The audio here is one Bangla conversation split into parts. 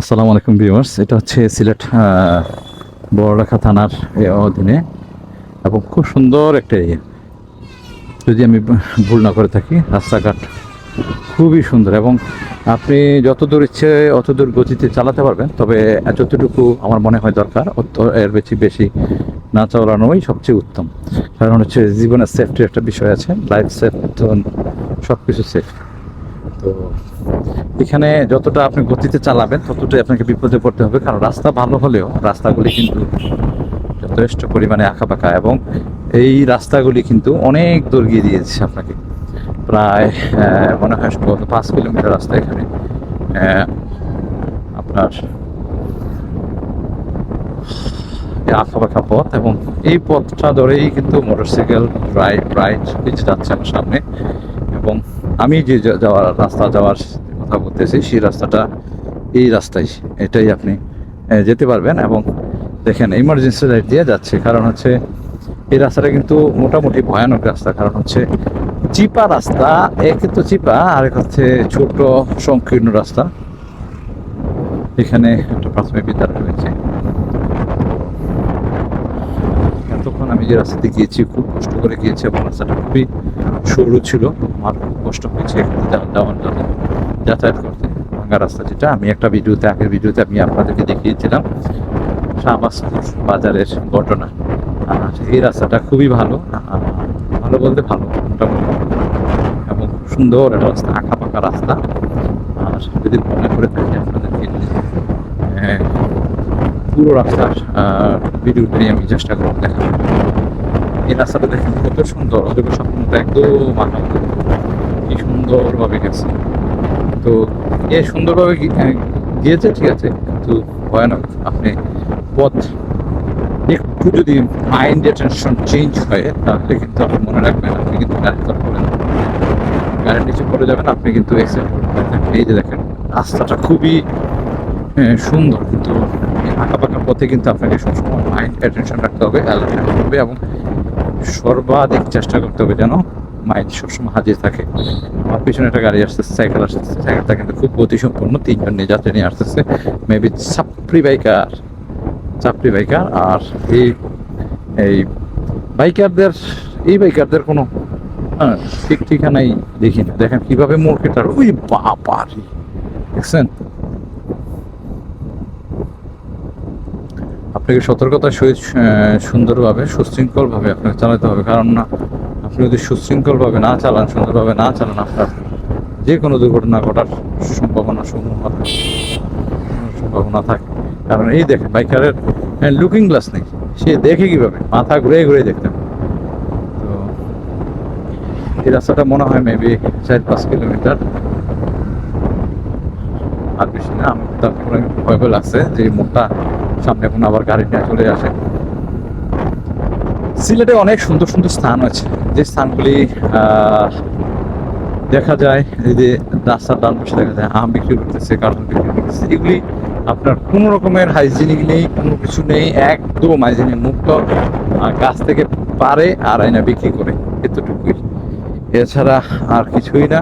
আসসালামু আলাইকুম ভিউয়ার্স, এটা হচ্ছে সিলেট বড়লেখা থানার এ অধীনে এবং খুব সুন্দর একটা এরিয়া। যদি আমি ভুল না করে থাকি, রাস্তাঘাট খুবই সুন্দর এবং আপনি যত দূর ইচ্ছে, অত দূর গতিতে চালাতে পারবেন, তবে যতটুকু আমার মনে হয় দরকার, অত এর বেশি বেশি না চালানোই সবচেয়ে উত্তম। কারণ হচ্ছে জীবনের সেফটির একটা বিষয় আছে লাইফ সেফ সব কিছু সেফ তো এখানে যতটা আপনি গতিতে চালাবেন, ততটাই আপনাকে বিপদে পড়তে হবে। কারণ রাস্তা ভালো হলেও রাস্তাগুলি কিন্তু যথেষ্ট পরিমাণে আঁকা আঁকাবাঁকা এবং এই রাস্তাগুলি কিন্তু অনেক দূর গিয়ে দিয়েছে আপনাকে। প্রায় মনে হয় পাঁচ কিলোমিটার রাস্তা এখানে আপনার আঁকাবাঁকা পথ এবং এই পথটা ধরেই কিন্তু মোটরসাইকেল রাইড রাইড কিছু যাচ্ছে আমার সামনে। এবং আমি যে যাওয়ার রাস্তা যাওয়ার কথা বলতেছি, সেই রাস্তাটা, এই রাস্তায় এটাই আপনি যেতে পারবেন এবং দেখেন ইমার্জেন্সি লাইট দিয়ে যাচ্ছে। কারণ হচ্ছে এই রাস্তাটা কিন্তু মোটামুটি ভয়ানক রাস্তা। কারণ হচ্ছে চিপা রাস্তা, এক তো চিপা, আর এক হচ্ছে ছোট সংকীর্ণ রাস্তা। এখানে একটা প্রাথমিক বিদ্যালয় রয়েছে। এতক্ষণ আমি যে রাস্তাতে গিয়েছি, খুব কষ্ট করে গিয়েছি এবং রাস্তাটা খুবই সরু ছিল, আমার খুব কষ্ট হয়েছে, এখানে যা- যাওয়ার জন্য যাতায়াত করতে। ভাঙ্গা রাস্তা যেটা, আমি একটা ভিডিওতে, আগের ভিডিওতে আমি আপনাদেরকে দেখিয়েছিলাম, শাহবাজপুর বাজারের ঘটনা। আর এই রাস্তাটা খুবই ভালো ভালো বলতে ভালো, মোটামুটি। এবং সুন্দর একটা রাস্তা আঁকা পাকা রাস্তা। আর যদি মনে করে থাকি আপনাদেরকে পুরো রাস্তার নিয়ে আমি চেষ্টা করব দেখা এই রাস্তাটা দেখেন, কত সুন্দর অযোগ্য স্বপ্নটা একদম আঁকা কি সুন্দরভাবে গেছে। তো এ সুন্দরভাবে গিয়েছে, ঠিক আছে, কিন্তু ভয়ানক, আপনি পথ একটু যদি মাইন্ড টেনশন চেঞ্জ হয়, তাহলে কিন্তু আপনি মনে রাখবেন, আপনি কিন্তু গাড়ি যাবেন গাড়ির নিচে পড়ে যাবেন, আপনি কিন্তু এই যে দেখেন, রাস্তাটা খুবই সুন্দর, কিন্তু আঁকা পাকা পথে কিন্তু আপনাকে সবসময় মাইন্ড অ্যাটেনশন রাখতে হবে অ্যালার্ট রাখতে হবে এবং সর্বাধিক চেষ্টা করতে হবে যেন মাইন্ড সবসময় হাজির থাকে। আমার পিছনে একটা গাড়ি আসতেছে সাইকেল আসতেছে। সাইকেলটা কিন্তু খুব গতিসম্পন্ন তিনজন নিয়ে যাত্রী নিয়ে আসতেছে। মেবি ছাপড়ি বাইকার চাপড়ি বাইকার আর এই এই বাইকারদের এই বাইকারদের কোনো হ্যাঁ, ঠিক ঠিকানাই দেখি না। দেখেন কীভাবে মোড় কেটার ওই বাবারি দেখছেন? আপনাকে সতর্কতার সহিত সুন্দরভাবে, সুশৃঙ্খলভাবে আপনাকে চালাতে হবে। কারণ না, আপনি যদি সুশৃঙ্খলভাবে না চালান, সুন্দরভাবে না চালান, আপনার যে কোনো দুর্ঘটনা ঘটার সম্ভাবনা সমূহ সম্ভাবনা থাকে। কারণ এই দেখেন, বাইকারের লুকিং গ্লাস নেই। সে দেখে কীভাবে? মাথা ঘুরে ঘুরে দেখতে। তো এই রাস্তাটা মনে হয় মেবি চার পাঁচ কিলোমিটার। আর বেশি না আমার ভয় লাগছে যে মোটটা সামনে এখন আবার গাড়ি নিয়ে চলে আসে। সিলেটে অনেক সুন্দর সুন্দর স্থান আছে। যে স্থানগুলি দেখা যায় যে রাস্তার ডান পাশে দেখা যায়, আম বিক্রি করতেছে, কার্টুন বিক্রি করতেছে, এগুলি আপনার কোনো রকমের হাইজিনিক নেই, কোনো কিছু নেই, একদম হাইজিনিক মুক্ত গাছ থেকে পারে আর আয়না বিক্রি করে, এতটুকুই। এছাড়া আর কিছুই না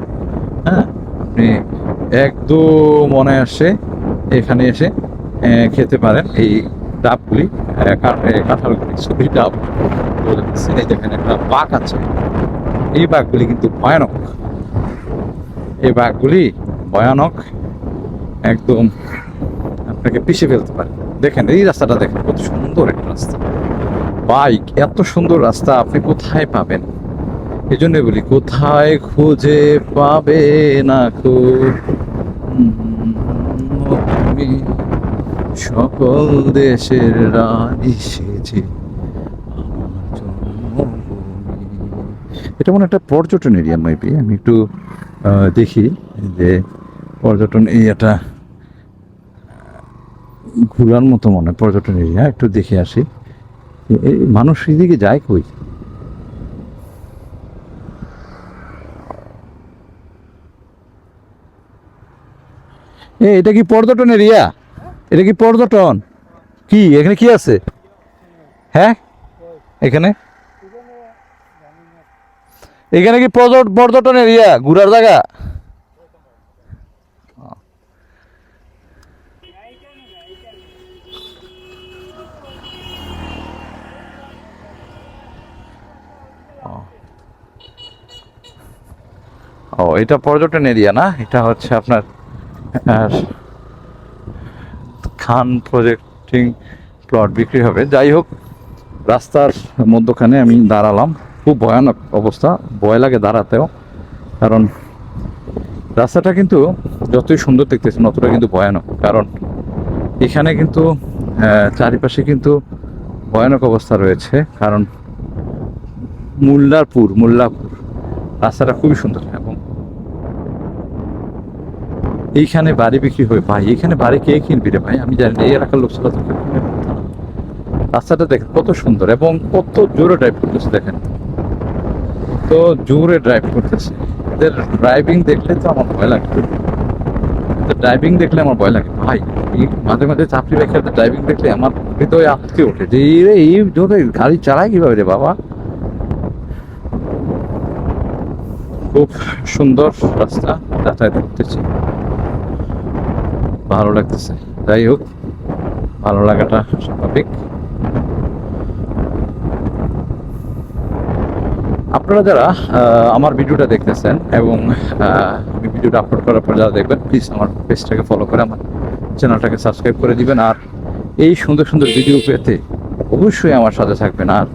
হ্যাঁ? আপনি একদম মনে আসে এখানে এসে খেতে পারেন। এই ডাবগুলি কাঁঠালগুলি ছবি ডাব। এই দেখেন একটা বাঘ আছে। এই বাঘগুলি কিন্তু ভয়ানক। এই বাঘগুলি ভয়ানক, একদম আপনাকে পিষে ফেলতে পারে। দেখেন, এই রাস্তাটা দেখেন, কত সুন্দর একটা রাস্তা। বাইক, এত সুন্দর রাস্তা, আপনি কোথায় পাবেন? এই জন্য বলি, কোথায় খুঁজে পাবে না খুব সকল দেশের রানী সেজে। এটা মনে একটা পর্যটন এরিয়া মেবি আমি একটু দেখি যে পর্যটন এরিয়াটা ঘোরার মতো মনে পর্যটন এরিয়া একটু দেখে আসি। মানুষ এদিকে যায় কই? এটা কি পর্যটন এরিয়া এটা কি পর্যটন? কি? এখানে কি আছে? হ্যাঁ? এখানে? এখানে কি পর্যটন এরিয়া ঘুরার জায়গা? ও এটা পর্যটন এরিয়া না? এটা হচ্ছে আপনার খান প্রজেক্টিং প্লট বিক্রি হবে। যাই হোক, রাস্তার মধ্যখানে আমি দাঁড়ালাম। খুব ভয়ানক অবস্থা, ভয় লাগে দাঁড়াতেও। কারণ রাস্তাটা কিন্তু যতই সুন্দর দেখতেছেন, অতটা কিন্তু ভয়ানক। কারণ এখানে কিন্তু চারিপাশে কিন্তু ভয়ানক অবস্থা রয়েছে। কারণ মোল্লারপুর মোল্লাপুর রাস্তাটা খুবই সুন্দর এবং এইখানে বাড়ি বিক্রি হয় ভাই এখানে বাড়ি কে কিনবি রে ভাই? আমি জানি না, এই এলাকার লোক ছাড়া তো রাস্তাটা দেখেন কত সুন্দর এবং কত জোরে ড্রাইভ করতেছে দেখেন। কত জোরে ড্রাইভ করতেছে। এদের ড্রাইভিং দেখলে তো আমার ভয় লাগে। ড্রাইভিং দেখলে আমার ভয় লাগে। ভাই মাঝে মাঝে চাকরি বেকার ড্রাইভিং দেখলে আমার হৃদয় আটকে ওঠে। যে রে এই জোরে গাড়ি চালায় কীভাবে রে বাবা? খুব সুন্দর রাস্তা যাতায়াত করতেছি। ভালো লাগতেছে। যাই হোক, ভালো লাগাটা স্বাভাবিক। আপনারা যারা আমার ভিডিওটা দেখতেছেন এবং আমি ভিডিওটা আপলোড করার পর যারা দেখবেন প্লিজ আমার পেজটাকে ফলো করে আমার চ্যানেলটাকে সাবস্ক্রাইব করে দিবেন। আর এই সুন্দর সুন্দর ভিডিও পেতে অবশ্যই আমার সাথে থাকবেন। আর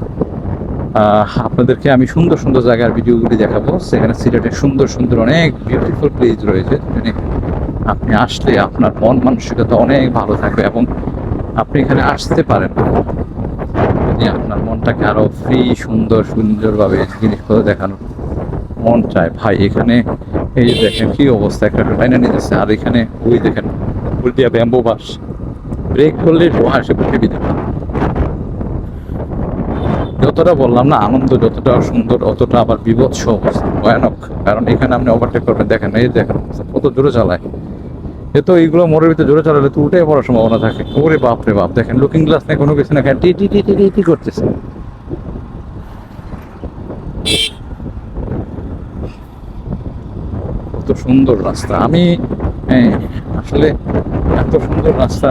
আপনাদেরকে আমি সুন্দর সুন্দর জায়গার ভিডিওগুলি দেখাবো। সেখানে সিলেটে সুন্দর সুন্দর অনেক বিউটিফুল প্লেস রয়েছে। আপনি আসলে আপনার মন মানসিকতা অনেক ভালো থাকবে এবং আপনি এখানে আসতে পারেন। যদি আপনার মনটাকে আরও ফ্রি সুন্দর, সুন্দরভাবে জিনিসগুলো দেখানো মন চায়। ভাই, এখানে এই যে দেখেন কি অবস্থা, একটা টাইনা নিতেছে। আর এখানে ওই দেখেন, উল্টিয়া ব্যাম্বো বাস। ব্রেক করলে লোহা এসে পড়ে। বিদে যতটা বললাম না, আনন্দ যতটা সুন্দর, অতটা আবার বিভৎস অবস্থা। ভয়ানক। কারণ এখানে আপনি ওভারটেক করবেন। দেখেন, এই দেখেন কত দূরে চালায়। এ এইগুলো মোড়ের ভিতরে জোরে চালালে তো উঠে পড়ার সম্ভাবনা থাকে। ওরে বাপ রে বাপ দেখেন লুকিং গ্লাস নেই কোনো কিছু না টি টি টি টি টি করতেছে। কত সুন্দর রাস্তা। আমি এই, আসলে এত সুন্দর রাস্তা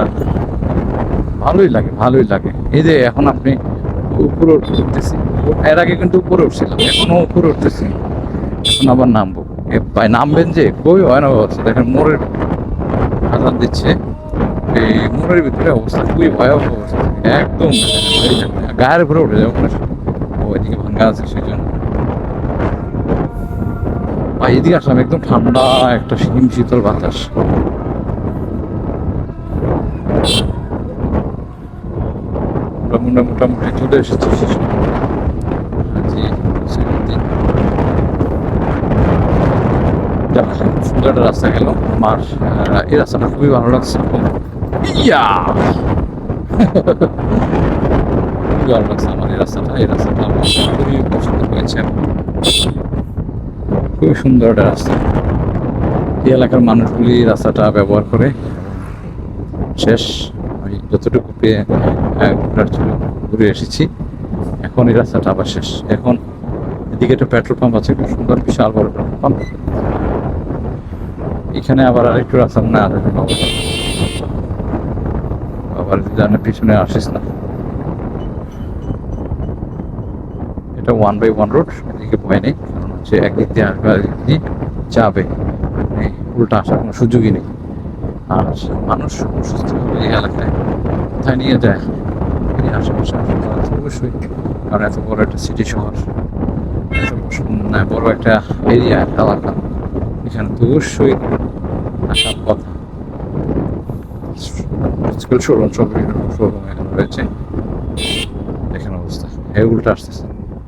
ভালোই লাগে ভালোই লাগে। এই যে এখন আপনি উপরে উঠতেছি। এর আগে কিন্তু উপরে উঠছিলাম এখনও উপরে উঠতেছি। এখন আবার নামবো। ভাই নামবেন যে? কই হয় না দেখেন মোড়ের আজাদ দিচ্ছে। এই মোড়ের ভিতরে অবস্থা খুবই ভয়াবহ অবস্থা। একদম যে গায়ের উপরে উঠে যাব ওইদিকে ভাঙ্গা আছে সেই জন্য ভাই এদিকে আসলাম, একদম ঠান্ডা একটা হিম শীতল বাতাস। মোটামুটি মোটামুটি চলে এসেছি শেষ একটা রাস্তা গেল। আমার এই রাস্তাটা খুবই ভালো লাগছে। ইয়া! খুবই ভালো লাগছে আমার এই রাস্তাটা। এই রাস্তাটা আমার খুবই পছন্দ হয়েছে। খুবই সুন্দর একটা রাস্তা। এই এলাকার মানুষগুলি রাস্তাটা ব্যবহার করে শেষ। আমি যতটুকু পেয়ে ঘোরার ছিল ঘুরে এসেছি। এখন এই রাস্তাটা আবার শেষ। এখন এদিকে একটা পেট্রোল পাম্প আছে, খুব সুন্দর, বিশাল বড় পেট্রোল পাম্প। এখানে আবার আরেকটু রাস্তা মনে আছে আবার জানে পিছনে আসিস না। এটা ওয়ান বাই ওয়ান রোড এদিকে ভয় নেই, কারণ হচ্ছে একদিক দিয়ে আসবে আরেক দিয়ে যাবে। মানে উল্টা আসার কোনো সুযোগই নেই। আর মানুষ অসুস্থ এই এলাকায় কোথায় নিয়ে যায়? আশেপাশে হাসপাতাল আছে অবশ্যই। কারণ এত বড় একটা সিটি শহর, এত বড়- একটা এরিয়া এলাকা। এখানে তো অবশ্যই আসার কথা। আজকাল শোরুম শোরুম এখানে রয়েছে। দেখেন অবস্থা। উল্টা আসতেছে।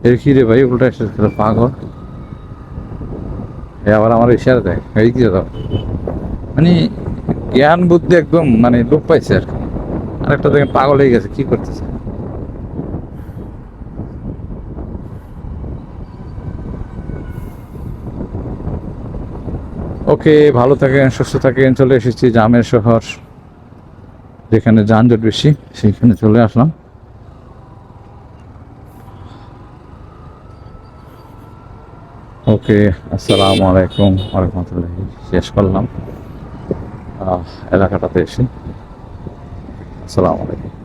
এর কি রে ভাই, উল্টা আসতেছে পাগল। আবার আমার ইশারা দেয়, এই কি দাও মানে জ্ঞান বুদ্ধি একদম মানে লোপ পাইছে আর কি। আরেকটা দেখেন পাগল হয়ে গেছে, কি করতেছে? ওকে ভালো থাকেন, সুস্থ থাকেন, চলে এসেছি জামের শহর, যেখানে যানজট বেশি, সেইখানে চলে আসলাম। ওকে, আসসালামু আলাইকুম রহমতুল্লাহি শেষ করলাম। এলাকাটাতে এসে, আসসালামু আলাইকুম।